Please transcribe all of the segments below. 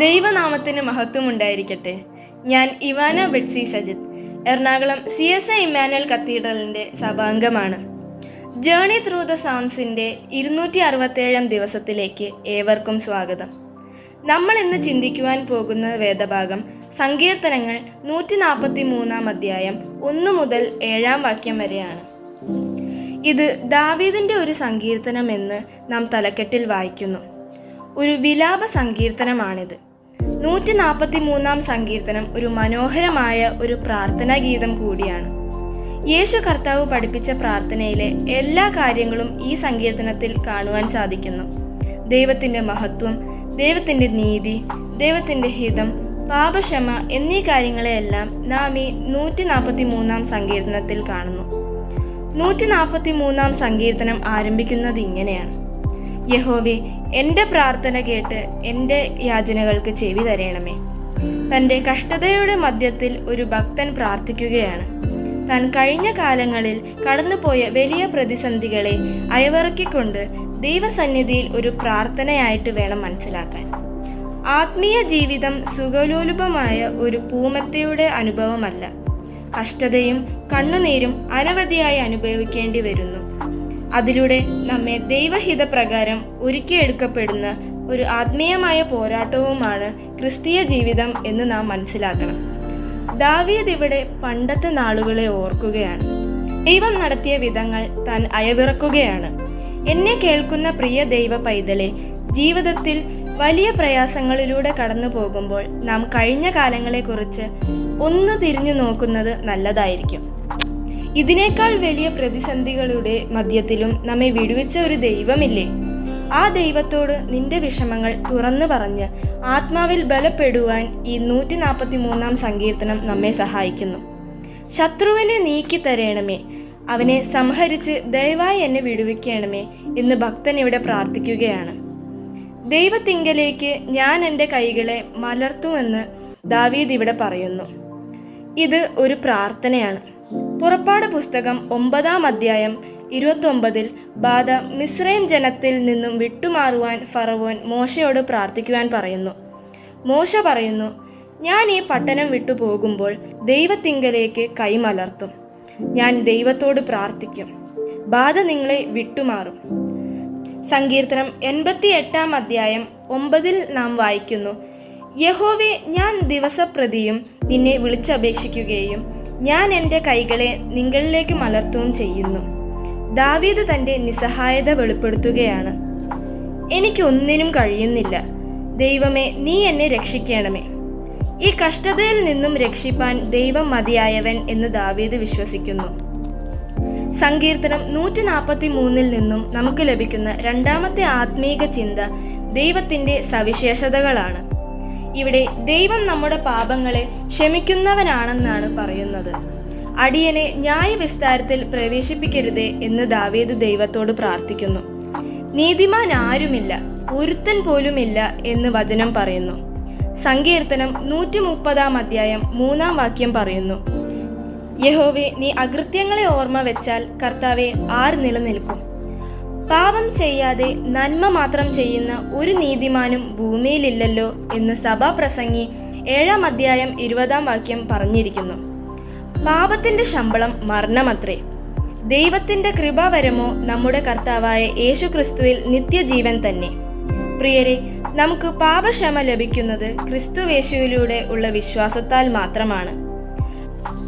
ദൈവനാമത്തിന് മഹത്വം ഉണ്ടായിരിക്കട്ടെ ഞാൻ Ivana Betsy Sajith. Ernakulam C S I Immanuel കത്തീഡ്രലിന്റെ സഭാംഗമാണ്. ജേണി ത്രൂ ദ സാംസിന്റെ ഇരുന്നൂറ്റി അറുപത്തേഴാം ദിവസത്തിലേക്ക് ഏവർക്കും സ്വാഗതം. നമ്മൾ ഇന്ന് ചിന്തിക്കുവാൻ പോകുന്ന വേദഭാഗം സങ്കീർത്തനങ്ങൾ നൂറ്റി നാൽപ്പത്തി മൂന്നാം അധ്യായം ഒന്ന് മുതൽ ഏഴാം വാക്യം വരെയാണ്. ഇത് ദാവീദിന്റെ ഒരു സങ്കീർത്തനം എന്ന് നാം തലക്കെട്ടിൽ വായിക്കുന്നു. ഒരു വിലാപ സങ്കീർത്തനമാണിത്. നൂറ്റി നാൽപ്പത്തി മൂന്നാം സങ്കീർത്തനം ഒരു മനോഹരമായ ഒരു പ്രാർത്ഥനാ ഗീതം കൂടിയാണ്. യേശു കർത്താവ് പഠിപ്പിച്ച പ്രാർത്ഥനയിലെ എല്ലാ കാര്യങ്ങളും ഈ സങ്കീർത്തനത്തിൽ കാണുവാൻ സാധിക്കുന്നു. ദൈവത്തിന്റെ മഹത്വം ദൈവത്തിന്റെ നീതി ദൈവത്തിന്റെ ഹിതം പാപക്ഷമ എന്നീ കാര്യങ്ങളെയെല്ലാം നാം ഈ നൂറ്റി നാൽപ്പത്തി മൂന്നാം സങ്കീർത്തനത്തിൽ കാണുന്നു. നൂറ്റി നാൽപ്പത്തി മൂന്നാം സങ്കീർത്തനം ആരംഭിക്കുന്നത് ഇങ്ങനെയാണ്. യഹോവേ എന്റെ പ്രാർത്ഥന കേട്ട് എന്റെ യാചനകൾക്ക് ചെവി തരയണമേ തന്റെ കഷ്ടതയുടെ മധ്യത്തിൽ ഒരു ഭക്തൻ പ്രാർത്ഥിക്കുകയാണ്. താൻ കഴിഞ്ഞ കാലങ്ങളിൽ കടന്നുപോയ വലിയ പ്രതിസന്ധികളെ അയവിറക്കിക്കൊണ്ട് ദൈവസന്നിധിയിൽ ഒരു പ്രാർത്ഥനയായിട്ട് വേണം മനസ്സിലാക്കാൻ. ആത്മീയ ജീവിതം സുഖലോലുപമായ ഒരു പൂമത്തയുടെ അനുഭവമല്ല. കഷ്ടതയും കണ്ണുനീരും അനവധിയായി അനുഭവിക്കേണ്ടി വരുന്നു. അതിലൂടെ നമ്മെ ദൈവഹിത പ്രകാരം ഒരുക്കിയെടുക്കപ്പെടുന്ന ഒരു ആത്മീയമായ പോരാട്ടവുമാണ് ക്രിസ്തീയ ജീവിതം എന്ന് നാം മനസ്സിലാക്കണം. ദാവീദ് ഇവിടെ പണ്ടത്തെ നാളുകളെ ഓർക്കുകയാണ്. ദൈവം നടത്തിയ വിധങ്ങൾ താൻ അയവിറക്കുകയാണ്. എന്നെ കേൾക്കുന്ന പ്രിയ ദൈവ പൈതലെ ജീവിതത്തിൽ വലിയ പ്രയാസങ്ങളിലൂടെ കടന്നു പോകുമ്പോൾ നാം കഴിഞ്ഞ കാലങ്ങളെക്കുറിച്ച് ഒന്ന് തിരിഞ്ഞു നോക്കുന്നത് നല്ലതായിരിക്കും. ഇതിനേക്കാൾ വലിയ പ്രതിസന്ധികളുടെ മധ്യത്തിലും നമ്മെ വിടുവിച്ച ഒരു ദൈവമില്ലേ? ആ ദൈവത്തോട് നിന്റെ വിഷമങ്ങൾ തുറന്നു പറഞ്ഞ് ആത്മാവിൽ ബലപ്പെടുവാൻ ഈ നൂറ്റി നാൽപ്പത്തി മൂന്നാം സങ്കീർത്തനം നമ്മെ സഹായിക്കുന്നു. ശത്രുവിനെ നീക്കി തരയണമേ അവനെ സംഹരിച്ച് ദയവായി എന്നെ വിടുവിക്കണമേ എന്ന് ഭക്തൻ ഇവിടെ പ്രാർത്ഥിക്കുകയാണ്. ദൈവത്തിങ്കലേക്ക് ഞാൻ എന്റെ കൈകളെ മലർത്തുമെന്ന് ദാവീദ് ഇവിടെ പറയുന്നു. ഇത് ഒരു പ്രാർത്ഥനയാണ്. പുറപ്പാട് പുസ്തകം ഒമ്പതാം അധ്യായം ഇരുപത്തൊമ്പതിൽ ബാധ മിസ്രൈം ജനത്തിൽ നിന്നും വിട്ടുമാറുവാൻ ഫറവോൻ മോശയോട് പ്രാർത്ഥിക്കുവാൻ പറയുന്നു. മോശ പറയുന്നു ഞാൻ ഈ പട്ടണം വിട്ടു പോകുമ്പോൾ ദൈവത്തിങ്കലേക്ക് കൈമലർത്തും. ഞാൻ ദൈവത്തോട് പ്രാർത്ഥിക്കും. ബാധ നിങ്ങളെ വിട്ടുമാറും സങ്കീർത്തനം എൺപത്തി എട്ടാം അധ്യായം ഒമ്പതിൽ നാം വായിക്കുന്നു യഹോവെ ഞാൻ ദിവസപ്രതിയും നിന്നെ വിളിച്ചപേക്ഷിക്കുകയും ഞാൻ എന്റെ കൈകളെ നിങ്ങളിലേക്ക് മലർത്തുകയും ചെയ്യുന്നു. ദാവീദ് തന്റെ നിസ്സഹായത വെളിപ്പെടുത്തുകയാണ്. എനിക്കൊന്നിനും കഴിയുന്നില്ല. ദൈവമേ നീ എന്നെ രക്ഷിക്കണമേ. ഈ കഷ്ടതയിൽ നിന്നും രക്ഷിപ്പാൻ ദൈവം മതിയായവൻ എന്ന് ദാവീദ് വിശ്വസിക്കുന്നു. സങ്കീർത്തനം നൂറ്റി നാൽപ്പത്തി മൂന്നിൽ നിന്നും നമുക്ക് ലഭിക്കുന്ന രണ്ടാമത്തെ ആത്മീക ചിന്ത ദൈവത്തിന്റെ സവിശേഷതകളാണ്. ഇവിടെ ദൈവം നമ്മുടെ പാപങ്ങളെ ക്ഷമിക്കുന്നവനാണെന്നാണ് പറയുന്നത്. അടിയനെ ന്യായവിസ്താരത്തിൽ പ്രവേശിപ്പിക്കരുതേ എന്ന് ദാവീദ് ദൈവത്തോട് പ്രാർത്ഥിക്കുന്നു. നീതിമാൻ ആരുമില്ല ഒരുത്തൻ പോലുമില്ല എന്ന് വചനം പറയുന്നു. സങ്കീർത്തനം നൂറ്റി മുപ്പതാം അധ്യായം മൂന്നാം വാക്യം പറയുന്നു. യഹോവെ നീ അകൃത്യങ്ങളെ ഓർമ്മ വെച്ചാൽ കർത്താവെ ആർ നിലനിൽക്കും? പാപം ചെയ്യാതെ നന്മ മാത്രം ചെയ്യുന്ന ഒരു നീതിമാനും ഭൂമിയിലില്ലല്ലോ എന്ന് സഭാപ്രസംഗി ഏഴാം അധ്യായം ഇരുപതാം വാക്യം പറഞ്ഞിരിക്കുന്നു. പാപത്തിന്റെ ശമ്പളം മരണമത്രേ. ദൈവത്തിന്റെ കൃപാവരമോ നമ്മുടെ കർത്താവായ യേശു ക്രിസ്തുവിൽ നിത്യജീവൻ തന്നെ. പ്രിയരെ നമുക്ക് പാപക്ഷമ ലഭിക്കുന്നത് ക്രിസ്തുവേശുവിലൂടെ ഉള്ള വിശ്വാസത്താൽ മാത്രമാണ്.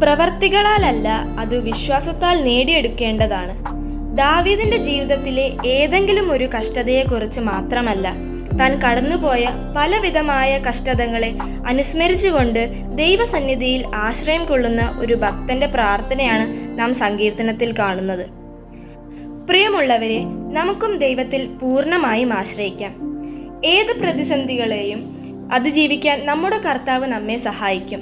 പ്രവർത്തികളാലല്ല അത് വിശ്വാസത്താൽ നേടിയെടുക്കേണ്ടതാണ്. ദാവീദിന്റെ ജീവിതത്തിലെ ഏതെങ്കിലും ഒരു കഷ്ടതയെക്കുറിച്ച് മാത്രമല്ല താൻ കടന്നുപോയ പലവിധമായ കഷ്ടതകളെ അനുസ്മരിച്ചുകൊണ്ട് ദൈവസന്നിധിയിൽ ആശ്രയം കൊള്ളുന്ന ഒരു ഭക്തന്റെ പ്രാർത്ഥനയാണ് നാം സങ്കീർത്തനത്തിൽ കാണുന്നത്. പ്രിയമുള്ളവരെ നമുക്കും ദൈവത്തിൽ പൂർണമായും ആശ്രയിക്കാം. ഏത് പ്രതിസന്ധികളെയും അതിജീവിക്കാൻ നമ്മുടെ കർത്താവ് നമ്മെ സഹായിക്കും.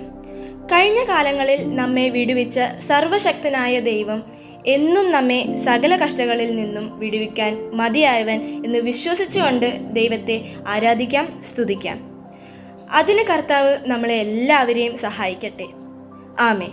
കഴിഞ്ഞ കാലങ്ങളിൽ നമ്മെ വിടുവിച്ച സർവശക്തനായ ദൈവം എന്നും നമ്മെ സകല കഷ്ടകളിൽ നിന്നും വിടുവിക്കാൻ മതിയായവൻ എന്ന് വിശ്വസിച്ചുകൊണ്ട് ദൈവത്തെ ആരാധിക്കാം സ്തുതിക്കാം. അതിന് കർത്താവ് നമ്മളെ എല്ലാവരെയും സഹായിക്കട്ടെ. ആമേ